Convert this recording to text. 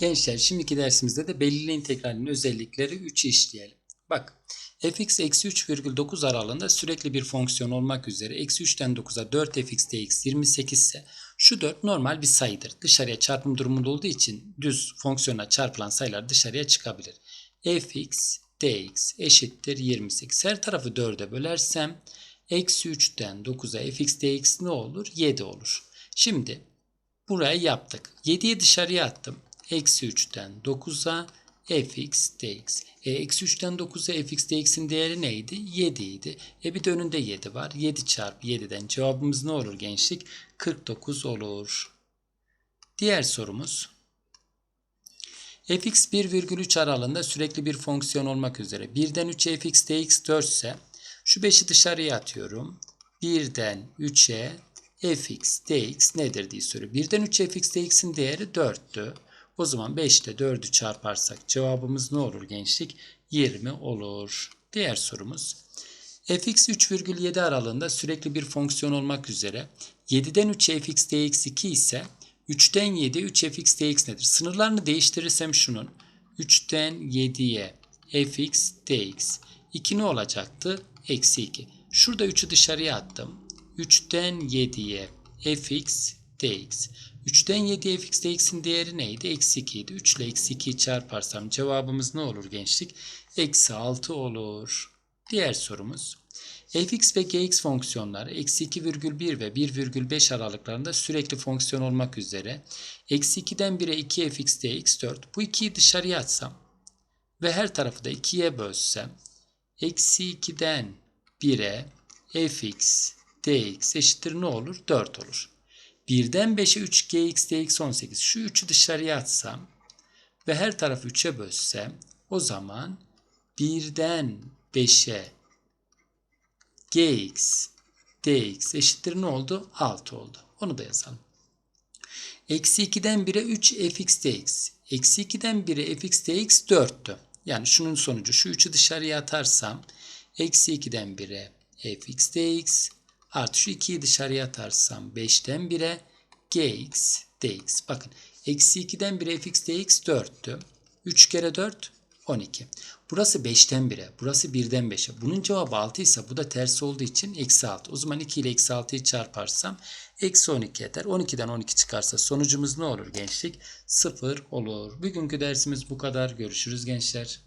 Gençler şimdiki dersimizde de belirli integralin özellikleri 3'ü işleyelim. Bak fx eksi 3,9 aralığında sürekli bir fonksiyon olmak üzere eksi 3'ten 9'a 4 fx dx 28 ise şu 4 normal bir sayıdır. Dışarıya çarpım durumunda olduğu için düz fonksiyona çarpılan sayılar dışarıya çıkabilir. fx dx eşittir 28. Her tarafı 4'e bölersem eksi 3'ten 9'a fx dx ne olur? 7 olur. Şimdi burayı yaptık. 7'yi dışarıya attım. Eksi 3'ten 9'a fx dx. E, eksi 3'ten 9'a fx dx'in değeri neydi? 7 idi. E bir de önünde 7 var. 7 çarpı 7'den cevabımız ne olur gençlik? 49 olur. Diğer sorumuz. fx 1,3 aralığında sürekli bir fonksiyon olmak üzere 1'den 3'e fx dx 4 ise şu 5'i dışarıya atıyorum. 1'den 3'e fx dx nedir diye soruyor. 1'den 3'e fx dx'in değeri 4'tü. O zaman 5 ile 4'ü çarparsak cevabımız ne olur gençlik? 20 olur. Diğer sorumuz. fx 3,7 aralığında sürekli bir fonksiyon olmak üzere 7'den 3'e fx dx 2 ise 3'ten 7 3 fx dx nedir? Sınırlarını değiştirirsem şunun 3'ten 7'ye fx dx 2 ne olacaktı? Eksi 2. Şurada 3'ü dışarıya attım. 3'ten 7'ye fx dx. 3'ten 7'ye fx dx'in değeri neydi? Eksi 2 idi. 3 ile eksi 2'yi çarparsam cevabımız ne olur gençlik? Eksi 6 olur. Diğer sorumuz. fx ve gx fonksiyonları eksi 2,1 ve 1,5 aralıklarında sürekli fonksiyon olmak üzere eksi 2'den 1'e 2 fx dx 4. Bu 2'yi dışarıya atsam ve her tarafı da 2'ye bölsem eksi 2'den 1'e fx dx eşittir ne olur? 4 olur. 1'den 5'e 3 gx dx 18. Şu 3'ü dışarıya atsam ve her tarafı 3'e bölsem o zaman 1'den 5'e gx dx eşittir ne oldu? 6 oldu. Onu da yazalım. Eksi 2'den 1'e 3 fx dx. Eksi 2'den 1'e fx dx 4'tü. Yani şunun sonucu şu 3'ü dışarıya atarsam eksi 2'den 1'e fx dx artı şu 2'yi dışarıya atarsam 5'ten 1'e gx dx. Bakın eksi 2'den 1'e fx dx 4'tü. 3 kere 4 12. Burası 5'ten 1'e. Burası 1'den 5'e. Bunun cevabı 6 ise bu da ters olduğu için eksi 6. O zaman 2 ile eksi 6'yı çarparsam eksi 12 eder. 12'den 12 çıkarsa sonucumuz ne olur gençlik? 0 olur. Bugünkü dersimiz bu kadar. Görüşürüz gençler.